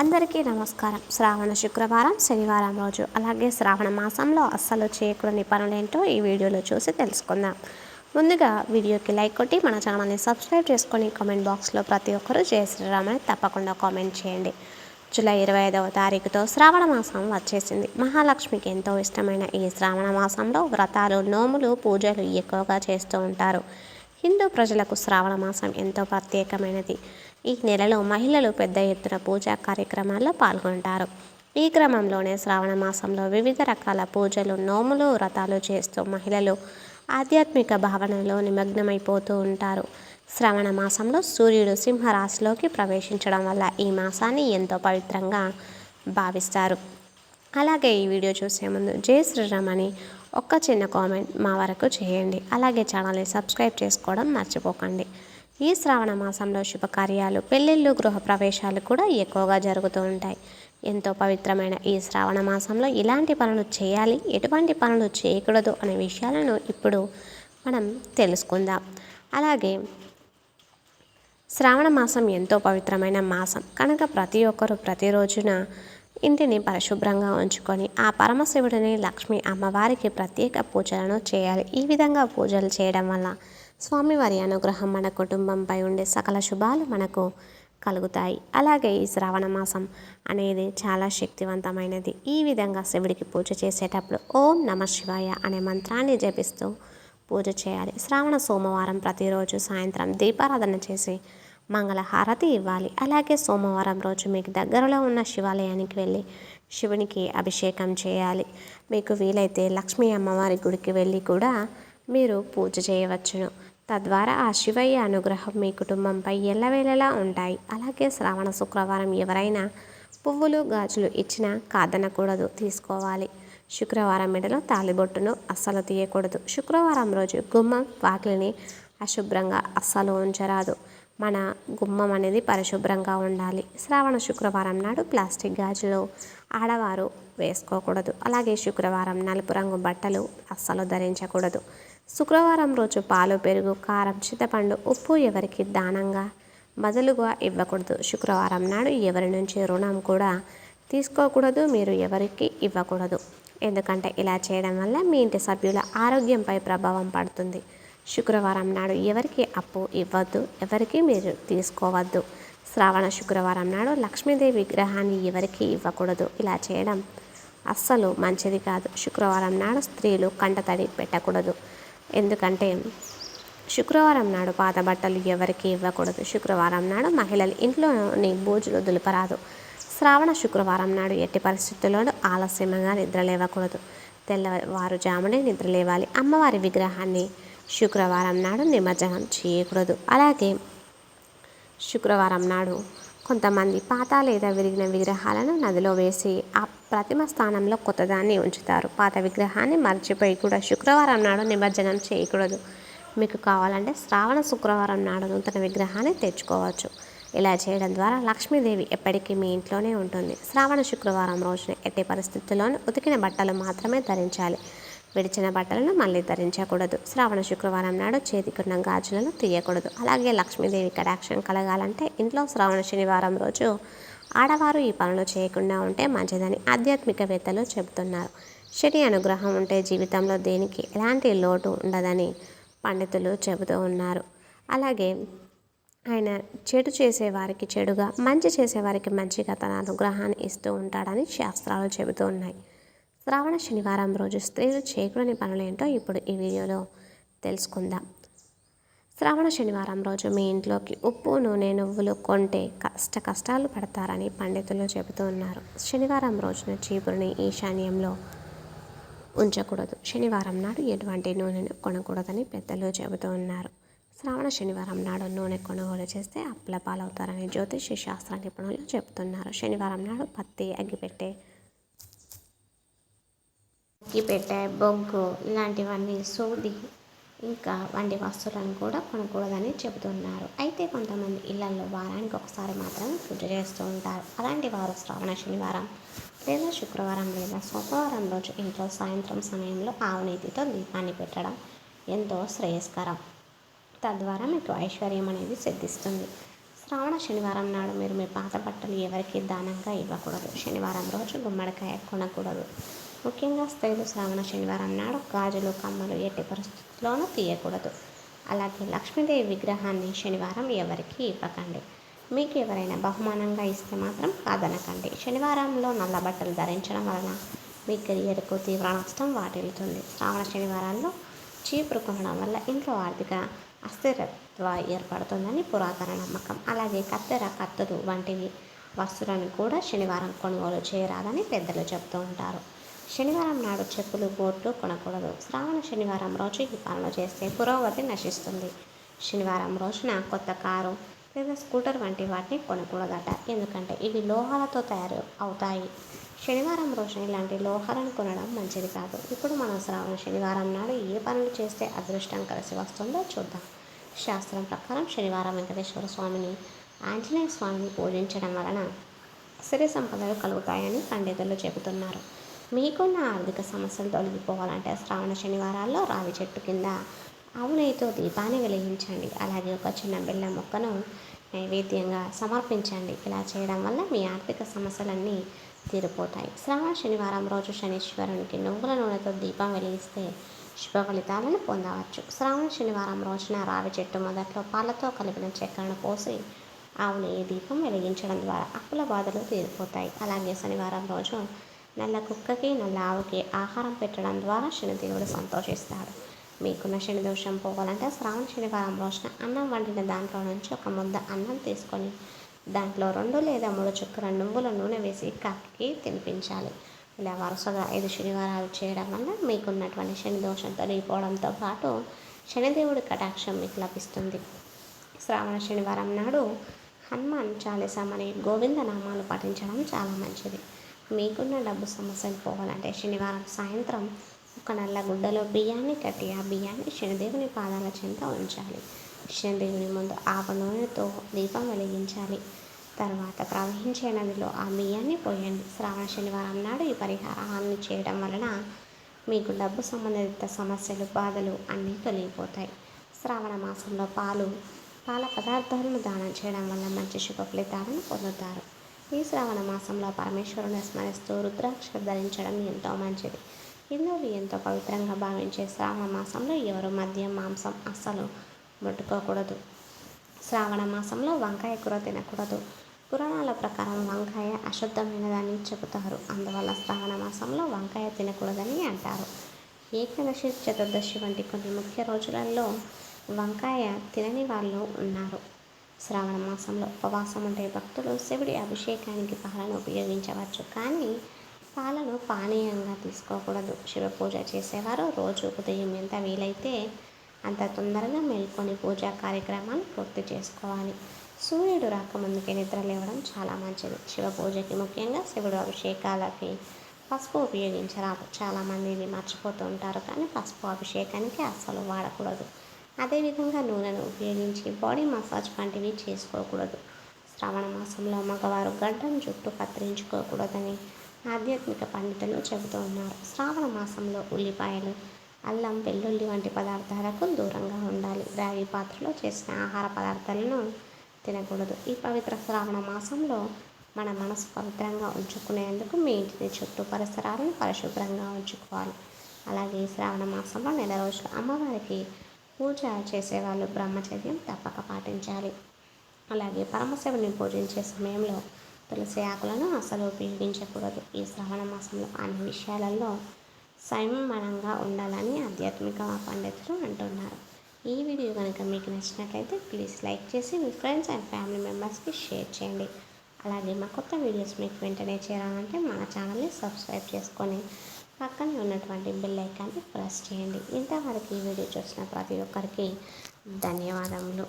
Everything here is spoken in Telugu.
అందరికీ నమస్కారం. శ్రావణ శుక్రవారం శనివారం రోజు. అలాగే శ్రావణ మాసంలో అస్సలు చేయకూడని పనులేంటో ఈ వీడియోలో చూసి తెలుసుకుందాం. ముందుగా వీడియోకి లైక్ కొట్టి మన ఛానల్ని సబ్స్క్రైబ్ చేసుకొని కామెంట్ బాక్స్లో ప్రతి ఒక్కరూ జయ శ్రీరామని తప్పకుండా కామెంట్ చేయండి. జూలై ఇరవై ఐదవ తారీఖుతో శ్రావణ మాసం వచ్చేసింది. మహాలక్ష్మికి ఎంతో ఇష్టమైన ఈ శ్రావణ మాసంలో వ్రతాలు నోములు పూజలు ఎక్కువగా చేస్తూ ఉంటారు. హిందూ ప్రజలకు శ్రావణ మాసం ఎంతో ప్రత్యేకమైనది. ఈ నెలలో మహిళలు పెద్ద ఎత్తున పూజా కార్యక్రమాల్లో పాల్గొంటారు. ఈ క్రమంలోనే శ్రావణ మాసంలో వివిధ రకాల పూజలు నోములు వ్రతాలు చేస్తూ మహిళలు ఆధ్యాత్మిక భావనలో నిమగ్నమైపోతూ ఉంటారు. శ్రవణ మాసంలో సూర్యుడు సింహరాశిలోకి ప్రవేశించడం వల్ల ఈ మాసాన్ని ఎంతో పవిత్రంగా భావిస్తారు. అలాగే ఈ వీడియో చూసే ముందు జై శ్రీరామ్ అని ఒక్క చిన్న కామెంట్ మా వరకు చేయండి. అలాగే ఛానల్ని సబ్స్క్రైబ్ చేసుకోవడం మర్చిపోకండి. ఈ శ్రావణ మాసంలో శుభకార్యాలు పెళ్ళిళ్ళు గృహ ప్రవేశాలు కూడా ఎక్కువగా జరుగుతూ ఉంటాయి. ఎంతో పవిత్రమైన ఈ శ్రావణ మాసంలో ఇలాంటి పనులు చేయాలి ఎటువంటి పనులు చేయకూడదు అనే విషయాలను ఇప్పుడు మనం తెలుసుకుందాం. అలాగే శ్రావణ మాసం ఎంతో పవిత్రమైన మాసం. కనుక ప్రతి ఒక్కరూ ప్రతిరోజున ఇంటిని పరిశుభ్రంగా ఉంచుకొని ఆ పరమశివుడిని లక్ష్మి అమ్మవారికి ప్రత్యేక పూజలను చేయాలి. ఈ విధంగా పూజలు చేయడం వల్ల స్వామివారి అనుగ్రహం మన కుటుంబంపై ఉండే సకల శుభాలు మనకు కలుగుతాయి. అలాగే ఈ శ్రావణ మాసం అనేది చాలా శక్తివంతమైనది. ఈ విధంగా శివుడికి పూజ చేసేటప్పుడు ఓం నమ శివాయ అనే మంత్రాన్ని జపిస్తూ పూజ చేయాలి. శ్రావణ సోమవారం ప్రతిరోజు సాయంత్రం దీపారాధన చేసి మంగళహారతి ఇవ్వాలి. అలాగే సోమవారం రోజు మీకు దగ్గరలో ఉన్న శివాలయానికి వెళ్ళి శివునికి అభిషేకం చేయాలి. మీకు వీలైతే లక్ష్మీ అమ్మవారి గుడికి వెళ్ళి కూడా మీరు పూజ చేయవచ్చును. తద్వారా ఆ శివయ్య అనుగ్రహం మీ కుటుంబంపై ఎల్లవేళలా ఉంటాయి. అలాగే శ్రావణ శుక్రవారం ఎవరైనా పువ్వులు గాజులు ఇచ్చినా కాదనకూడదు తీసుకోవాలి. శుక్రవారం మెడలో తాలిబొట్టును అస్సలు తీయకూడదు. శుక్రవారం రోజు గుమ్మం వాకిలిని అశుభ్రంగా అస్సలు ఉంచరాదు. మన గుమ్మం అనేది పరిశుభ్రంగా ఉండాలి. శ్రావణ శుక్రవారం నాడు ప్లాస్టిక్ గాజులు ఆడవారు వేసుకోకూడదు. అలాగే శుక్రవారం నలుపు రంగు బట్టలు అస్సలు ధరించకూడదు. శుక్రవారం రోజు పాలు పెరుగు కారం చింతపండు ఉప్పు ఎవరికి దానంగా బదులుగా ఇవ్వకూడదు. శుక్రవారం నాడు ఎవరి నుంచి రుణం కూడా తీసుకోకూడదు. మీరు ఎవరికి ఇవ్వకూడదు. ఎందుకంటే ఇలా చేయడం వల్ల మీ ఇంటి సభ్యుల ఆరోగ్యంపై ప్రభావం పడుతుంది. శుక్రవారం నాడు ఎవరికి అప్పు ఇవ్వద్దు ఎవరికి మీరు తీసుకోవద్దు. శ్రావణ శుక్రవారం నాడు లక్ష్మీదేవి విగ్రహాన్ని ఎవరికి ఇవ్వకూడదు. ఇలా చేయడం అస్సలు మంచిది కాదు. శుక్రవారం నాడు స్త్రీలు కంటతడి పెట్టకూడదు. ఎందుకంటే శుక్రవారం నాడు పాత బట్టలు ఎవరికి ఇవ్వకూడదు. శుక్రవారం నాడు మహిళలు ఇంట్లోని బూజులు దులపరాదు. శ్రావణ శుక్రవారం నాడు ఎట్టి పరిస్థితుల్లోనూ ఆలస్యంగా నిద్రలేవకూడదు తెల్లవారుజామునే నిద్రలేవాలి అమ్మవారి విగ్రహాన్ని శుక్రవారం నాడు నిమజ్జనం చేయకూడదు. అలాగే శుక్రవారం నాడు కొంతమంది పాత లేదా విరిగిన విగ్రహాలను నదిలో వేసి ఆ ప్రతిమ స్థానంలో కొత్తదాన్ని ఉంచుతారు. పాత విగ్రహాన్ని మర్చిపోయి కూడా శుక్రవారం నాడు నిమజ్జనం చేయకూడదు. మీకు కావాలంటే శ్రావణ శుక్రవారం నాడు నూతన విగ్రహాన్ని తెచ్చుకోవచ్చు. ఇలా చేయడం ద్వారా లక్ష్మీదేవి ఎప్పటికీ మీ ఇంట్లోనే ఉంటుంది. శ్రావణ శుక్రవారం రోజున ఎట్టి పరిస్థితుల్లోనూ ఉతికిన బట్టలు మాత్రమే ధరించాలి. విడిచిన బట్టలను మళ్ళీ ధరించకూడదు. శ్రావణ శుక్రవారం నాడు చేతికున్న గాజులను తీయకూడదు. అలాగే లక్ష్మీదేవి కటాక్షం కలగాలంటే ఇంట్లో శ్రావణ శనివారం రోజు ఆడవారు ఈ పనులు చేయకుండా ఉంటే మంచిదని ఆధ్యాత్మికవేత్తలు చెబుతున్నారు. శని అనుగ్రహం ఉంటే జీవితంలో దేనికి ఎలాంటి లోటు ఉండదని పండితులు చెబుతూ ఉన్నారు. అలాగే ఆయన చెడు చేసేవారికి చెడుగా మంచి చేసేవారికి మంచిగా తన అనుగ్రహాన్ని ఇస్తూ ఉంటాడని శాస్త్రాలు చెబుతూ ఉన్నాయి. శ్రావణ శనివారం రోజు స్త్రీలు చేయకూడని పనులేంటో ఇప్పుడు ఈ వీడియోలో తెలుసుకుందాం. శ్రావణ శనివారం రోజు మీ ఇంట్లోకి ఉప్పు నూనె నువ్వులు కొంటే కష్ట కష్టాలు పడతారని పండితులు చెబుతూ ఉన్నారు. శనివారం రోజున చీపురుని ఈశాన్యంలో ఉంచకూడదు. శనివారం నాడు ఎటువంటి నూనెను కొనకూడదని పెద్దలు చెబుతూ ఉన్నారు. శ్రావణ శనివారం నాడు నూనె కొనుగోలు చేస్తే అప్పుల పాలవుతారని జ్యోతిష శాస్త్ర నిపుణులు చెబుతున్నారు. శనివారం నాడు పత్తి అగ్గిపెట్టే అగ్గిపెట్టె బొగ్గు ఇలాంటివన్నీ సూది ఇంకా వంటి వస్తువులను కూడా కొనకూడదని చెబుతున్నారు. అయితే కొంతమంది ఇళ్ళలో వారానికి ఒకసారి మాత్రమే పూజ చేస్తూ ఉంటారు. అలాంటి వారు శ్రావణ శనివారం లేదా శుక్రవారం లేదా సోమవారం రోజు ఇంట్లో సాయంత్రం సమయంలో ఆవునీతితో దీపాన్ని పెట్టడం ఎంతో శ్రేయస్కరం. తద్వారా మీకు ఐశ్వర్యం అనేది సిద్ధిస్తుంది. శ్రావణ శనివారం నాడు మీరు మీ పాత బట్టలు ఎవరికి దానంగా ఇవ్వకూడదు. శనివారం రోజు గుమ్మడికాయ కొనకూడదు. ముఖ్యంగా స్త్రీలు శ్రావణ శనివారం నాడు గాజులు కమ్మలు ఎట్టి పరిస్థితుల్లోనూ తీయకూడదు. అలాగే లక్ష్మీదేవి విగ్రహాన్ని శనివారం ఎవరికి ఇవ్వకండి. మీకు ఎవరైనా బహుమానంగా ఇస్తే మాత్రం కాదనకండి. శనివారంలో నల్ల బట్టలు ధరించడం వలన మీ కెరియర్కు తీవ్ర నష్టం వాటిల్లుతుంది. శ్రావణ శనివారాల్లో చీపురు కొనడం వల్ల ఇంట్లో ఆర్థిక అస్థిరత్వ ఏర్పడుతుందని పురాతన నమ్మకం. అలాగే కత్తెర కత్తులు వంటివి వస్తువులను కూడా శనివారం కొనుగోలు చేయరాదని పెద్దలు చెబుతూ ఉంటారు. శనివారం నాడు చెప్పులు బోట్లు కొనకూడదు. శ్రావణ శనివారం రోజు ఈ పనులు చేస్తే పురోగతి నశిస్తుంది. శనివారం రోజున కొత్త కారు లేదా స్కూటర్ వంటి వాటిని కొనకూడదట. ఎందుకంటే ఇవి లోహాలతో తయారు అవుతాయి. శనివారం రోజున ఇలాంటి లోహాలను కొనడం మంచిది కాదు. ఇప్పుడు మనం శ్రావణ శనివారం నాడు ఏ పనులు చేస్తే అదృష్టం కలిసి వస్తుందో చూద్దాం. శాస్త్రం ప్రకారం శనివారం వెంకటేశ్వర స్వామిని ఆంజనేయ స్వామిని పూజించడం వలన సిరి సంపదలు కలుగుతాయని పండితులు చెబుతున్నారు. మీకున్న ఆర్థిక సమస్యలు తొలగిపోవాలంటే శ్రావణ శనివారాల్లో రావి చెట్టు కింద ఆవు నెయ్యితో దీపాన్ని వెలిగించండి. అలాగే ఒక చిన్న బెల్లం మొక్కను నైవేద్యంగా సమర్పించండి. ఇలా చేయడం వల్ల మీ ఆర్థిక సమస్యలన్నీ తీరిపోతాయి. శ్రావణ శనివారం రోజు శనీశ్వరునికి నువ్వుల నూనెతో దీపం వెలిగిస్తే శుభ ఫలితాలను పొందవచ్చు. శ్రావణ శనివారం రోజున రావి చెట్టు మొదట్లో పాలతో కలిపిన చక్కెరను పోసి ఆవుని దీపం వెలిగించడం ద్వారా అప్పుల బాధలు తీరిపోతాయి. అలాగే శనివారం రోజు నల్ల కుక్కకి నల్ల ఆవుకి ఆహారం పెట్టడం ద్వారా శనిదేవుడు సంతోషిస్తాడు. మీకున్న శని దోషం పోవాలంటే శ్రావణ శనివారం రోజున అన్నం వండిన దాంట్లో నుంచి ఒక ముద్ద అన్నం తీసుకొని దాంట్లో రెండు లేదా మూడు చుక్కల నువ్వుల నూనె వేసి కాకి తినిపించాలి. ఇలా వరుసగా ఐదు శనివారాలు చేయడం వల్ల మీకున్నటువంటి శనిదోషం తొలగిపోవడంతో పాటు శనిదేవుడి కటాక్షం మీకు లభిస్తుంది. శ్రావణ శనివారం నాడు హనుమాన్ చాలీసామని గోవింద నామాలు పఠించడం చాలా మంచిది. మీకున్న డబ్బు సమస్యలు పోవాలంటే శనివారం సాయంత్రం ఒక నల్ల గుడ్డలో బియ్యాన్ని కట్టి ఆ బియ్యాన్ని శనిదేవుని పాదాల చెంత ఉంచాలి. శనిదేవుని ముందు ఆవ నూనెతో దీపం వెలిగించాలి. తర్వాత ప్రవహించే నదిలో ఆ బియ్యాన్ని పోయండి. శ్రావణ శనివారం నాడు ఈ పరిహారాన్ని చేయడం వలన మీకు డబ్బు సంబంధిత సమస్యలు బాధలు అన్నీ తొలగిపోతాయి. శ్రావణ మాసంలో పాలు పాల పదార్థాలను దానం చేయడం వల్ల మంచి శుభ ఫలితాలను పొందుతారు. ఈ శ్రావణ మాసంలో పరమేశ్వరుని స్మరిస్తూ రుద్రాక్ష ధరించడం ఎంతో మంచిది. హిందువులు ఎంతో పవిత్రంగా భావించే శ్రావణ మాసంలో ఎవరు మద్యం మాంసం అస్సలు ముట్టుకోకూడదు. శ్రావణ మాసంలో వంకాయ కూర తినకూడదు. పురాణాల ప్రకారం వంకాయ అశుద్ధమైనదని చెబుతారు. అందువల్ల శ్రావణ మాసంలో వంకాయ తినకూడదని అంటారు. ఏకాదశి చతుర్దశి వంటి కొన్ని ముఖ్య రోజులలో వంకాయ తినని వాళ్ళు ఉన్నారు. శ్రావణ మాసంలో ఉపవాసం ఉండే భక్తులు శివుడి అభిషేకానికి పాలను ఉపయోగించవచ్చు. కానీ పాలను పానీయంగా తీసుకోకూడదు. శివ పూజ చేసేవారు రోజు ఉదయం ఎంత వీలైతే అంత తొందరగా మేల్కొని పూజా కార్యక్రమాలు పూర్తి చేసుకోవాలి. సూర్యుడు రాకముందుకే నిద్ర లేవడం చాలా మంచిది. శివ పూజకి ముఖ్యంగా శివుడు అభిషేకాలకి పసుపు ఉపయోగించరాదు. చాలామంది ఇది మర్చిపోతూ ఉంటారు కానీ పసుపు అభిషేకానికి అస్సలు వాడకూడదు. అదేవిధంగా నూనెను ఉపయోగించి బాడీ మసాజ్ వంటివి చేసుకోకూడదు. శ్రావణ మాసంలో మగవారు గడ్డం జుట్టు కత్తిరించుకోకూడదని ఆధ్యాత్మిక పండితులు చెబుతూ ఉన్నారు. శ్రావణ మాసంలో ఉల్లిపాయలు అల్లం వెల్లుల్లి వంటి పదార్థాలకు దూరంగా ఉండాలి. రాగి పాత్రలో చేసిన ఆహార పదార్థాలను తినకూడదు. ఈ పవిత్ర శ్రావణ మాసంలో మన మనసు పవిత్రంగా ఉంచుకునేందుకు మీ ఇంటిని చుట్టూ పరిసరాలను పరిశుభ్రంగా ఉంచుకోవాలి. అలాగే శ్రావణ మాసంలో నెల రోజులు అమ్మవారికి పూజ చేసేవాళ్ళు బ్రహ్మచర్యం తప్పక పాటించాలి. అలాగే పరమశివుని పూజించే సమయంలో తులసి ఆకులను అసలు ఉపయోగించకూడదు. ఈ శ్రావణ మాసంలో అన్ని విషయాలలో సంయమనంగా ఉండాలని ఆధ్యాత్మిక పండితులు అంటున్నారు. ఈ వీడియో కనుక మీకు నచ్చినట్లయితే ప్లీజ్ లైక్ చేసి మీ ఫ్రెండ్స్ అండ్ ఫ్యామిలీ మెంబర్స్కి షేర్ చేయండి. అలాగే మా కొత్త వీడియోస్ మీకు వెంటనే చేరాలంటే మన ఛానల్ని సబ్స్క్రైబ్ చేసుకొని పక్కనే ఉన్నటువంటి బెల్ ఐకాన్ని ప్రెస్ చేయండి. ఇంతవరకు ఈ వీడియో చూసిన ప్రతి ఒక్కరికి ధన్యవాదములు.